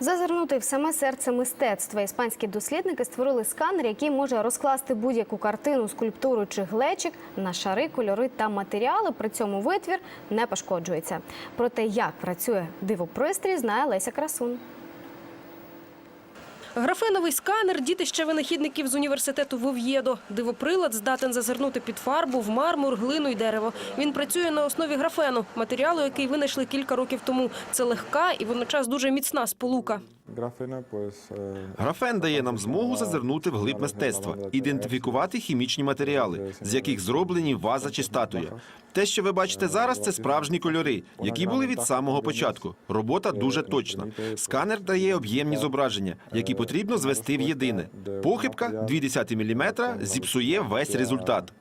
Зазирнути в саме серце мистецтва. Іспанські дослідники створили сканер, який може розкласти будь-яку картину, скульптуру чи глечик на шари, кольори та матеріали. При цьому витвір не пошкоджується. Про те, як працює дивопристрій, знає Леся Красун. Графеновий сканер – дітище винахідників з університету в Ов'єдо. Дивоприлад здатен зазирнути під фарбу, в мармур, глину й дерево. Він працює на основі графену, матеріалу, який винайшли кілька років тому. Це легка і водночас дуже міцна сполука. Е, Графен дає нам змогу зазирнути в глиб мистецтва, ідентифікувати хімічні матеріали, з яких зроблені ваза чи статуя. Те, що ви бачите зараз, це справжні кольори, які були від самого початку. Робота дуже точна. Сканер дає об'ємні зображення, які потрібно звести в єдине. Похибка 0,2 мм зіпсує весь результат.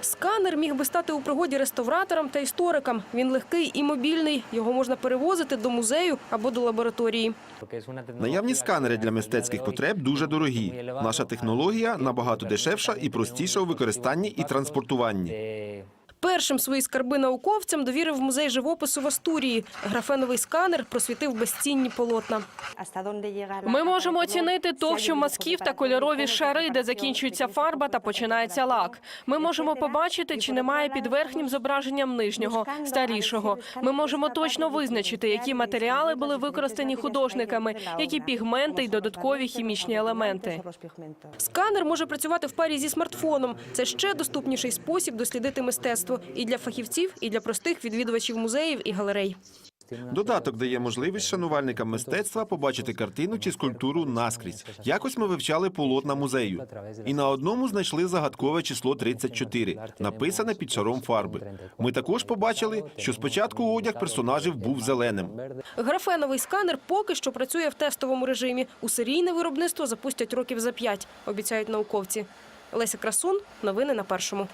Сканер міг би стати у пригоді реставраторам та історикам. Він легкий і мобільний. Його можна перевозити до музею або до лабораторії. Наявні сканери для мистецьких потреб дуже дорогі. Наша технологія набагато дешевша і простіша у використанні і транспортуванні. Першим свої скарби науковцям довірив музей живопису в Астурії. Графеновий сканер просвітив безцінні полотна. Ми можемо оцінити товщу мазків та кольорові шари, де закінчується фарба та починається лак. Ми можемо побачити, чи немає під верхнім зображенням нижнього, старішого. Ми можемо точно визначити, які матеріали були використані художниками, які пігменти й додаткові хімічні елементи. Сканер може працювати в парі зі смартфоном. Це ще доступніший спосіб дослідити мистецтво і для фахівців, і для простих відвідувачів музеїв і галерей. Додаток дає можливість шанувальникам мистецтва побачити картину чи скульптуру наскрізь. Якось ми вивчали полотна музею. І на одному знайшли загадкове число 34, написане під шаром фарби. Ми також побачили, що спочатку одяг персонажів був зеленим. Графеновий сканер поки що працює в тестовому режимі. У серійне виробництво запустять років за п'ять, обіцяють науковці. Леся Красун, новини на першому.